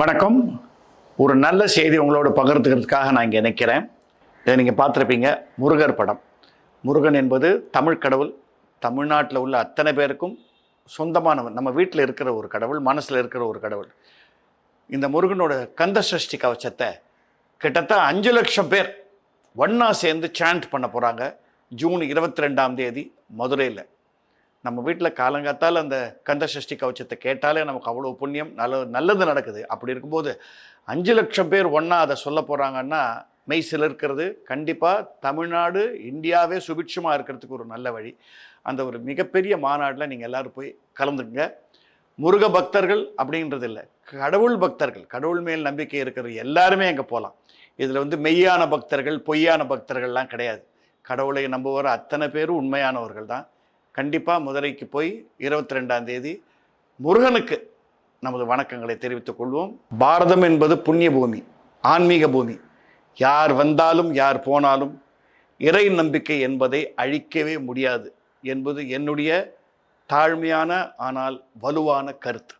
வணக்கம். ஒரு நல்ல செய்தி உங்களோட பகிர்ந்துக்கிறதுக்காக நான் இங்கே நிற்கிறேன். இதை நீங்கள் பார்த்துருப்பீங்க முருகர் படம். முருகன் என்பது தமிழ் கடவுள். தமிழ்நாட்டில் உள்ள அத்தனை பேருக்கும் சொந்தமானவர் நம்ம வீட்டில் இருக்கிற ஒரு கடவுள் மனசில் இருக்கிற ஒரு கடவுள். இந்த முருகனோட கந்த சஷ்டி கவச்சத்தை கிட்டத்தட்ட அஞ்சு லட்சம் பேர் ஒன்றா சேர்ந்து சாண்ட் பண்ண போகிறாங்க ஜூன் இருபத்தி ரெண்டாம் தேதி மதுரையில். நம்ம வீட்டில் காலங்காத்தால் அந்த கந்த சஷ்டி கவச்சத்தை கேட்டாலே நமக்கு அவ்வளோ புண்ணியம் நல்ல நல்லது நடக்குது. அப்படி இருக்கும்போது அஞ்சு லட்சம் பேர் ஒன்றா அதை சொல்ல போகிறாங்கன்னா மெய் சிலிருக்கிறது கண்டிப்பாக தமிழ்நாடு இந்தியாவே சுபிட்சமாக இருக்கிறதுக்கு ஒரு நல்ல வழி. அந்த ஒரு மிகப்பெரிய மாநாட்டில் நீங்கள் எல்லாரும் போய் கலந்துங்க முருக பக்தர்கள் அப்படின்றது இல்லை கடவுள் பக்தர்கள் கடவுள் மேல் நம்பிக்கை இருக்கிற எல்லாருமே அங்கே போகலாம் இதில் வந்து மெய்யான பக்தர்கள் பொய்யான பக்தர்கள்லாம் கிடையாது. கடவுளை நம்புவோர் அத்தனை பேரும் உண்மையானவர்கள் தான். கண்டிப்பாக மதுரைக்கு போய் இருபத்தி ரெண்டாம் தேதி முருகனுக்கு நமது வணக்கங்களை தெரிவித்துக் கொள்வோம். பாரதம் என்பது புண்ணிய பூமி ஆன்மீக பூமி. யார் வந்தாலும் யார் போனாலும் இறை நம்பிக்கை என்பதை அழிக்கவே முடியாது என்பது என்னுடைய தாழ்மையான ஆனால் வலுவான கருத்து.